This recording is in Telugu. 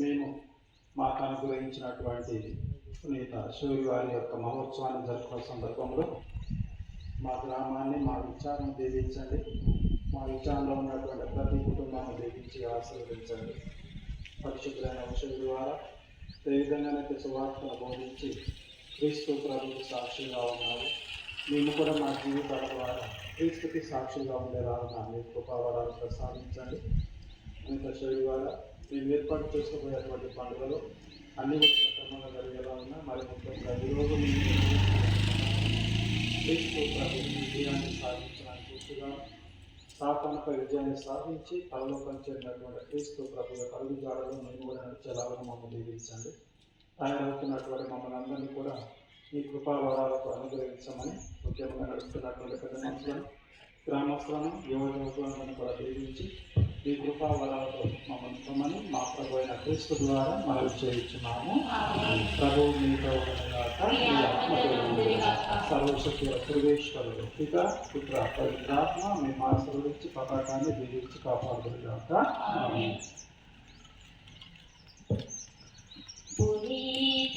మేము మాకు అనుగ్రహించినటువంటి పునీత శివుడి వారి యొక్క మహోత్సవాన్ని జరుపుకున్న సందర్భంలో మా గ్రామాన్ని మా విచారణ దీవించండి. మా విచారణలో ఉన్నటువంటి ప్రతి కుటుంబాన్ని దీవించి ఆశీర్వదించండి. పరిశుద్ధులైన ఔషధి ద్వారా ఏ విధంగానైతే సువార్తను బోధించి క్రీస్తు ప్రభుకి సాక్షిగా ఉన్నారు మేము కూడా మా జీవితాల ద్వారా క్రీస్తుకి సాక్షిగా ఉండేలాగా మీ కృపావరాలు ప్రసాదించండి. ఇంత శైలి ద్వారా మేము ఏర్పాటు చేసుకోబోయేటువంటి పండుగలు అన్ని కూడా సక్రమంగా జరిగేలా ఉన్నా మరి ముఖ్యంగా ఈరోజు విజయాన్ని సాధించడానికి పూర్తిగా సాతానుపై విజయాన్ని సాధించి పరలోకం చెందినటువంటి క్రీస్తు ప్రభు యొక్క అడుగుజాడలో మేము కూడా నడిచేలాగా మమ్మల్ని దీవించండి. ఆయన అవుతున్నటువంటి మమ్మల్ని అందరినీ కూడా ఈ కృపావరాలకు అనుగ్రహించమని ముఖ్యంగా నడుస్తున్నటువంటి పెద్ద మనుషులను గ్రామస్తులను యువజనకులను కూడా దీవించి ఈ కృపావరాలతో క్రీస్తు ద్వారా మనవి చేయించున్నాము. ప్రభు మీతో ఉండగాక, మీ ఆత్మతో ఉండగాక. సర్వశక్తి సర్వేశ్వరుడు పిత పుత్ర పవిత్రాత్మ మేము ఆశీర్వదించి పతాకాన్ని దీవించి కాపాడుగాక. పునీత